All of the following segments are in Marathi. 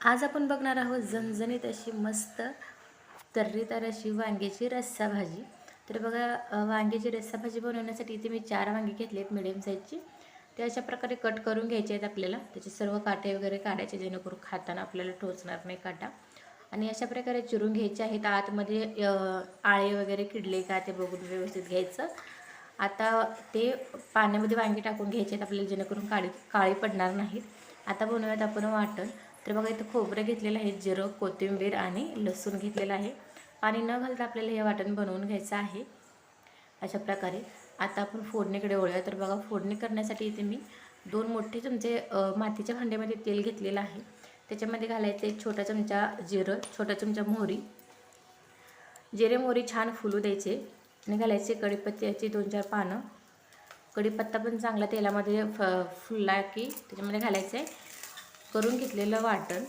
आज आपण बघणार आहोत झणझणीत अशी मस्त तर्रीदार अशी वांग्याची रस्सा भाजी. तर बघा वांग्याची रस्सा भाजी बनवण्यासाठी इथे मी चार वांगी घेतली आहेत मिडियम साईजची ते अशा प्रकारे कट करून घ्यायचे आहेत आपल्याला. त्याचे सर्व काटे वगैरे काढायचे जेणेकरून खाताना आपल्याला टोचणार नाही काटा. आणि अशा प्रकारे चिरून घ्यायचे आहेत. आतमध्ये आळे वगैरे किडले का ते बघून व्यवस्थित घ्यायचं. आता ते पाण्यामध्ये वांगी टाकून घ्यायचे आहेत आपल्याला जेणेकरून काळी काळी पडणार नाहीत. आता बनवूयात आपण वाटण. तर बघा इथं खोबरं घेतलेलं आहे जिरं कोथिंबीर आणि लसूण घेतलेलं आहे. पाणी न घालता आपल्याला हे वाटण बनवून घ्यायचं आहे अशा प्रकारे. आता आपण फोडणीकडे वळूया. तर बघा फोडणी करण्यासाठी इथे मी दोन मोठे चमचे मातीच्या भांड्यामध्ये तेल घेतलेलं आहे. त्याच्यामध्ये घालायचं एक छोटा चमचा जिरं छोटा चमचा मोहरी. जिरे मोहरी छान फुलू द्यायचे आणि घालायचे कढीपत्त्याची दोन चार पानं. कढीपत्ता पण चांगला तेलामध्ये फ फुलला की त्याच्यामध्ये घालायचं आहे करून घेतलेलं वाटण.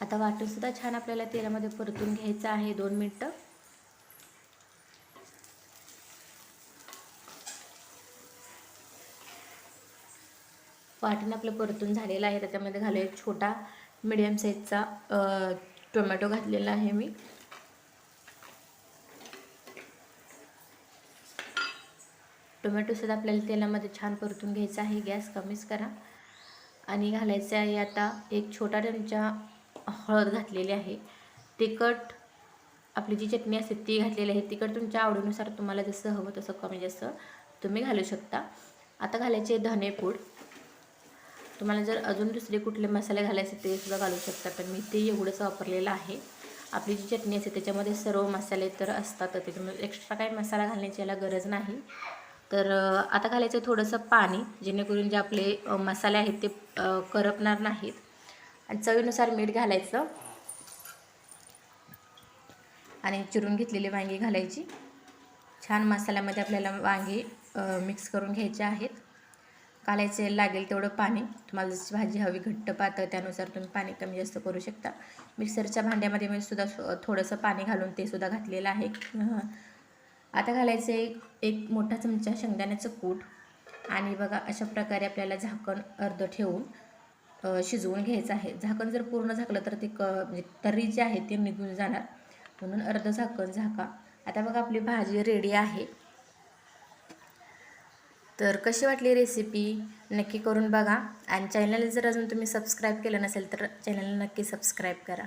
आता वाटणसुद्धा छान आपल्याला तेलामध्ये परतून घ्यायचं आहे दोन मिनटं. वाटण आपलं परतून झालेलं आहे त्याच्यामध्ये घालूया एक छोटा मिडियम साईजचा टोमॅटो घातलेला आहे मी. टोमॅटोसुद्धा आपल्याला तेलामध्ये छान परतून घ्यायचा आहे. गॅस कमीच करा. आणि घालायचं आहे आता एक छोटा चमचा हळद घातलेली आहे. तिखट आपली जी चटणी असते ती घातलेली आहे. तिखट तुमच्या आवडीनुसार तुम्हाला जसं हवं तसं कमी जास्त तुम्ही घालू शकता. आता घालायचे धनेपूड. तुम्हाला जर अजून दुसरे कुठले मसाले घालायचे ते सुद्धा घालू शकता पण मी ते एवढंच वापरलेलं आहे. आपली जी चटणी असते त्याच्यामध्ये सर्व मसाले तर असतात त्याच्यामुळे एक्स्ट्रा काही मसाला घालण्याची याला गरज नाही. तर आता घालायचं थोडंसं पाणी जेणेकरून जे आपले मसाले आहेत ते करपणार नाहीत. आणि चवीनुसार मीठ घालायचं. आणि चिरून घेतलेली वांगी घालायची. छान मसाल्यामध्ये आपल्याला वांगी मिक्स करून घ्यायचे आहेत. घालायचे लागेल तेवढं पाणी. तुम्हाला जशी भाजी हवी घट्ट पातळ त्यानुसार तुम्ही पाणी कमी जास्त करू शकता. मिक्सरच्या भांड्यामध्ये मी सुद्धा थोडंसं पाणी घालून ते सुद्धा घातलेलं आहे. आता घालायचं एक एक मोठा चमचा शेंगदाण्याचं कूट. आणि बघा अशा प्रकारे आपल्याला झाकण अर्ध ठेवून शिजवून घ्यायचं आहे. झाकण जर पूर्ण झाकलं तर ते क म्हणजे तर्री जे आहे ते निघून जाणार. म्हणून अर्ध झाकण झाका. आता बघा आपली भाजी रेडी आहे. तर कशी वाटली रेसिपी नक्की करून बघा. आणि चॅनलला जर अजून तुम्ही सबस्क्राईब केलं नसेल तर चॅनलला नक्की सबस्क्राईब करा.